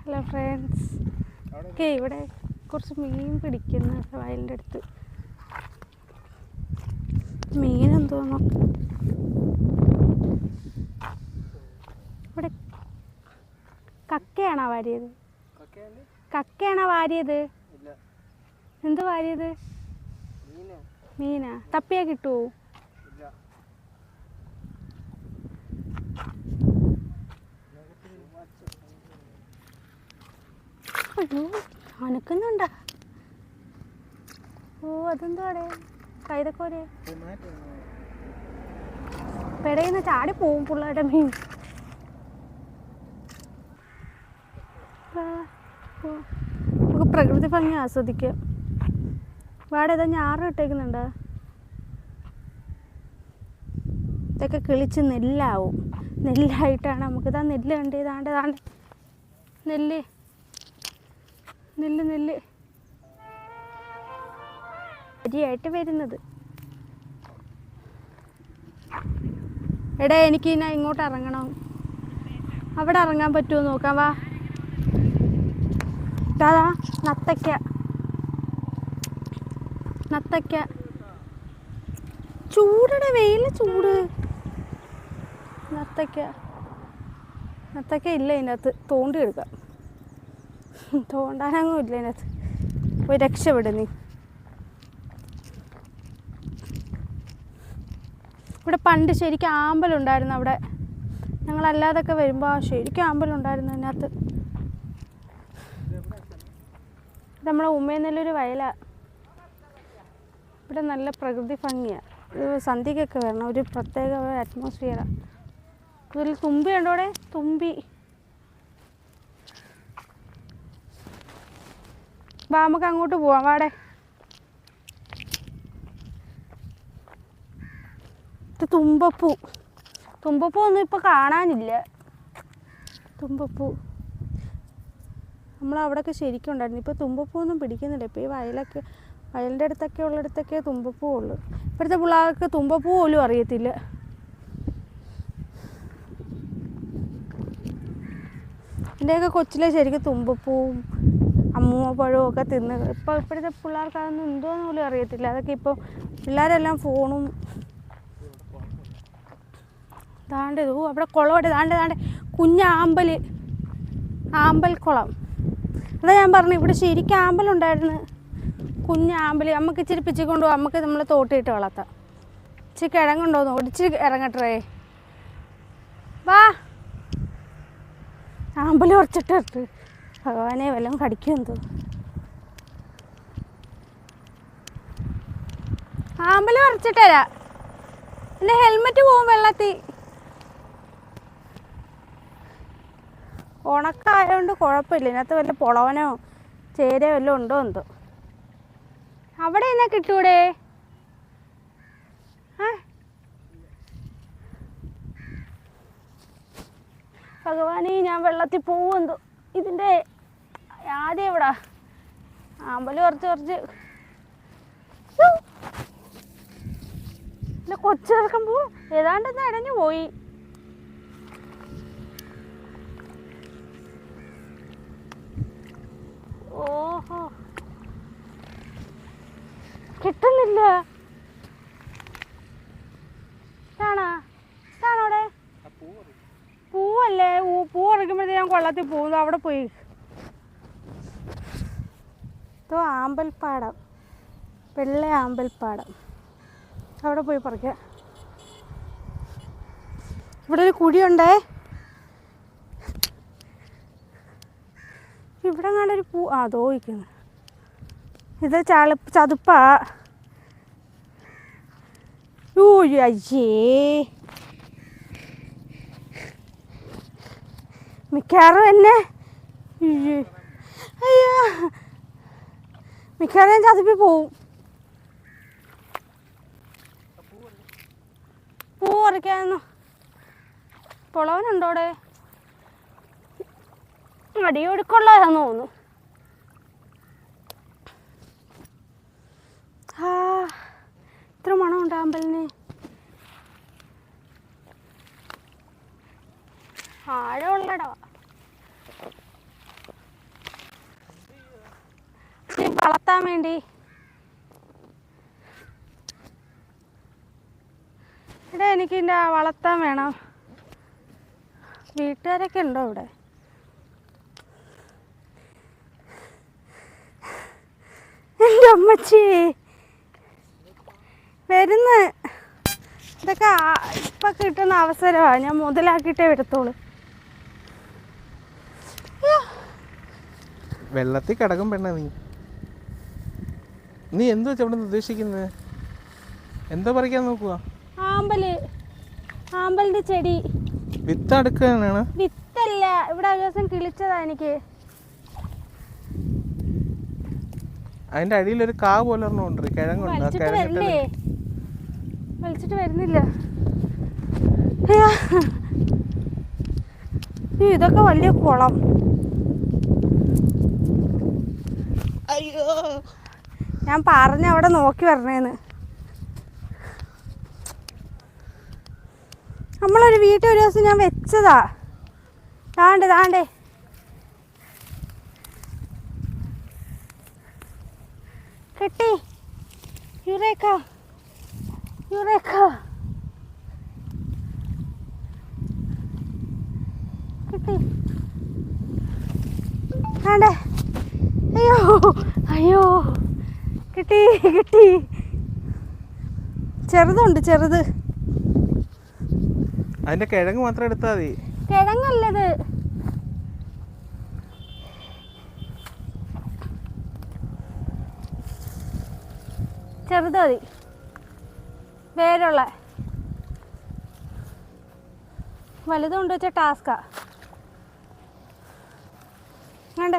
Hello friends okay ഇവിടെ കുറച്ച് മീൻ പിടിക്കുന്ന വയലിന്റെ അടുത്ത്. മീൻ എന്തോന്നോ ഇവിടെ കക്കയാണോ വാരിയത്? കക്കയാണ് വാരിയത്? എന്ത് വാരിയത്? മീന്. തപ്പിയാ കിട്ടുവോ? അയ്യോ അനക്കുന്നുണ്ടാ. ഓ അതെന്താടെ കൈതക്കോരെ. പെടയിന്ന് ചാടി പോവും പിള്ളേരുടെ മീൻ വാ, പോ. നമുക്ക് പ്രകൃതി ഭംഗി ആസ്വദിക്കാം. വാടെ ഏതാ ഞാറ് ഇട്ടേക്കുന്നുണ്ട്. ഇതൊക്കെ കിളിച്ച് നെല്ലാവും. നെല്ലായിട്ടാണ് നമുക്ക് ഇതാ നെല്ല് കണ്ട് ഇതാണ്ട് ഇതാണ്ട്. നെല്ല്. നെല്ല് നെല്ല്. അരിയായിട്ട് വരുന്നത്. എടാ എനിക്ക് ഇങ്ങോട്ട് ഇറങ്ങണം. അവിടെ ഇറങ്ങാൻ പറ്റുമോ നോക്കാം വാ. ഇതാ നത്തയ്ക്ക നത്തയ്ക്ക ചൂടടെ വെയില ചൂട്. നത്തയ്ക്ക നത്തയ്ക്ക ഇല്ല ഇതിനകത്ത്. തോണ്ടി എടുക്കാം. തോണ്ടാനൊന്നും ഇല്ല ഇതിനകത്ത്. പോയി രക്ഷപ്പെടും നീ. ഇവിടെ പണ്ട് ശരിക്കും ആമ്പലുണ്ടായിരുന്നു അവിടെ. ഞങ്ങളല്ലാതൊക്കെ വരുമ്പോൾ ശരിക്കും ആമ്പലുണ്ടായിരുന്നു അതിനകത്ത് നമ്മളെ ഉമ്മയെന്നല്ലൊരു വയല. ഇവിടെ നല്ല പ്രകൃതി ഭംഗിയാണ് ഒരു സന്ധ്യക്കൊക്കെ വരണം. ഒരു പ്രത്യേക അറ്റ്മോസ്ഫിയറാണ് ഇതിൽ തുമ്പി ഉണ്ടോടെ തുമ്പി. വാ നമുക്ക് അങ്ങോട്ട് പോവാം. വാടെ തുമ്പപ്പൂ. തുമ്പപ്പൂ ഒന്നും ഇപ്പോൾ കാണാനില്ല. തുമ്പപ്പൂ. നമ്മളവിടെയൊക്കെ ശരിക്കും ഉണ്ടായിരുന്നു. ഇപ്പോൾ തുമ്പപ്പൂ ഒന്നും പിടിക്കുന്നില്ല. ഇപ്പോൾ ഈ വയലൊക്കെ വയലിന്റെ അടുത്തൊക്കെ ഉള്ളിടത്തൊക്കെ തുമ്പപ്പൂ ഉള്ളു. ഇപ്പോഴത്തെ പിള്ളേർക്ക് തുമ്പപ്പൂ പോലും അറിയത്തില്ല. എന്റെയൊക്കെ കൊച്ചിലെ ശരിക്കും തുമ്പപ്പൂവും അമ്മൂമ്മ പഴവും ഒക്കെ തിന്ന് ഇപ്പോൾ ഇപ്പോഴത്തെ പിള്ളേർക്ക് അതൊന്നും എന്തോന്ന് പോലും അറിയത്തില്ല. അതൊക്കെ ഇപ്പോൾ പിള്ളേരെല്ലാം ഫോണും താണ്ടത് ഓ അവിടെ കുളമുണ്ട്. താണ്ടേ താണ്ടേ കുഞ്ഞാമ്പൽ ആമ്പൽ കുളം അതാ ഞാൻ പറഞ്ഞു ഇവിടെ ശരിക്കും ആമ്പലുണ്ടായിരുന്നു കുഞ്ഞ് ആമ്പൽ നമുക്ക് ഇച്ചിരി പിച്ചി കൊണ്ടുപോകാം നമുക്ക് നമ്മൾ തോട്ടിയിട്ട് വളർത്താം. ഇച്ചിരി കിഴങ്ങുണ്ടോ എന്ന് ഒടിച്ച് ഇറങ്ങട്ടേ. വാ. ആമ്പൽ കുറച്ചിട്ടിട്ട് ഭഗവാനെ വല്ലതും കടിക്കും ആമ്പൽ പറിച്ചിട്ടരാ എന്റെ ഹെൽമെറ്റ് പോവും വെള്ളത്തിൽ. ഉണക്കായതുകൊണ്ട് കുഴപ്പമില്ല. ഇതിനകത്ത് വല്ല പൊളവനോ ചേരയോ വല്ലതും ഉണ്ടോ എന്തോ. അവിടെ എന്നാ കിട്ടൂടെ? ഭഗവാനെ ഞാൻ വെള്ളത്തിൽ പോവുമെന്തോ ഇതിന്റെ ആദ്യം എവിടാ? ആമ്പൽ കുറച്ച് കുറച്ച് കൊച്ചു പോ ഏതാണ്ടെന്ന് ഇടഞ്ഞു പോയി. കിട്ടുന്നില്ല. പൂവല്ലേ? പൂ ഉറക്കുമ്പോഴത്തേ ഞാൻ കൊള്ളത്തിൽ പോകുന്നു. അവിടെ പോയി. ഇതോ ആമ്പൽപ്പാടം. വെള്ള ആമ്പൽപ്പാടം. അവിടെ പോയി പറിക്കാം. ഇവിടെ ഒരു കുഴിയുണ്ടേ? ഇവിടെ ഒരു പൂ അതോ ദോഹിക്കുന്നു ഇത് ചളി ചതുപ്പാ. ഊ അയ്യേ. മിക്കവാറും എന്നെ അയ്യോ. മിക്കാറും ഞാൻ ചതുപ്പി പോവും. പൂ പറിക്കാന്നു പൊളവനുണ്ടോടെ? അടിയൊടുക്കുള്ളതാന്ന് തോന്നുന്നു. വളർത്താൻ വേണ്ടി. ഇവിടെ എനിക്ക് എന്റെ വളർത്താൻ വേണം. വീട്ടുകാരൊക്കെ ഉണ്ടോ ഇവിടെ? എന്റെ അമ്മച്ചി. വരുന്ന. ഇതൊക്കെ ഇപ്പൊ കിട്ടുന്ന അവസരമാണ് ഞാൻ മുതലാക്കിയിട്ടേ വരത്തോളൂ വെള്ളത്തിൽ കിടക്കും പെണ്ണ നീ. നീ എന്തു വെച്ചാ ഇവിടെ ഉദ്ദേശിക്കുന്നത് എന്താ പറിക്കാൻ നോക്കുക ആമ്പൽ. ആമ്പലിന്റെ ചെടി. വിത്ത് അടുക്കാനാണ് വിത്തല്ല. ഇവിടെ ഒരു ദിവസം കിളിച്ചതാ എനിക്ക്. അതിന്റെ അടിയിൽ ഒരു കാ പോലെ ഉണ്ട്. കിഴങ്ങുണ്ട്. ആ വലിച്ചിട്ട് കിഴങ്ങിട്ട് വരില്ലേ വലിച്ചിട്ട് വരുന്നില്ല. അയ്യോ. ഇതൊക്കെ വലിയ കുളം. അയ്യോ. ഞാൻ പറഞ്ഞ അവിടെ നോക്കി വരണേന്ന്. നമ്മളൊരു വീട്ടിൽ ഒരു ദിവസം ഞാൻ വെച്ചതാ. താണ്ട് താണ്ടേ കിട്ടി. യുറേക്ക. യുറേക്ക. കിട്ടി. താണ്ടേ അയ്യോ അയ്യോ. കിട്ടി കിട്ടി. ചെറുതുണ്ട് ചെറുത്. അതിന്റെ കിഴങ്ങ് മാത്രം എടുത്താൽ മതി. കിഴങ്ങല്ലത്. ചെറുത് മതി. വേരുള്ള. വലുതും കൊണ്ട് വെച്ച ടാസ്കാ വേണ്ടേ?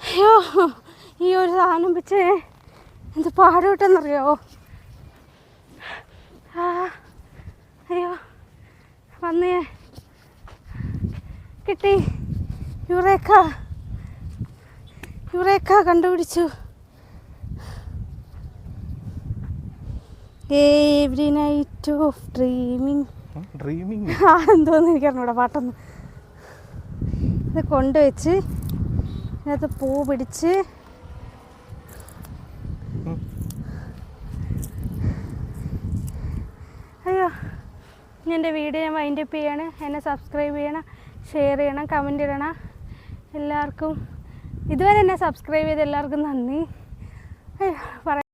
അയ്യോ. ഈ ഒരു സാധനം വെച്ച് എന്ത് പാടുവിട്ടെന്നറിയാവോ അയ്യോ വന്നേ. കിട്ടി. യുറേക്ക. യുറേക്ക കണ്ടുപിടിച്ചു. Every night of dreaming dreaming ആ എന്തോന്ന് എനിക്കറിഞ്ഞൂടാ പാട്ടൊന്ന്. ഇത് കൊണ്ടുവച്ച് ഇതിനകത്ത് പൂ പിടിച്ച്. അയ്യോ ഇനി എന്റെ വീഡിയോ ഞാൻ വൈൻഡ് അപ്പ് ചെയ്യണം. എന്നെ സബ്സ്ക്രൈബ് ചെയ്യണം ഷെയർ ചെയ്യണം കമന്റ് ഇടണം എല്ലാവർക്കും. ഇതുവരെ എന്നെ സബ്സ്ക്രൈബ് ചെയ്ത എല്ലാവർക്കും നന്ദി. പറയാം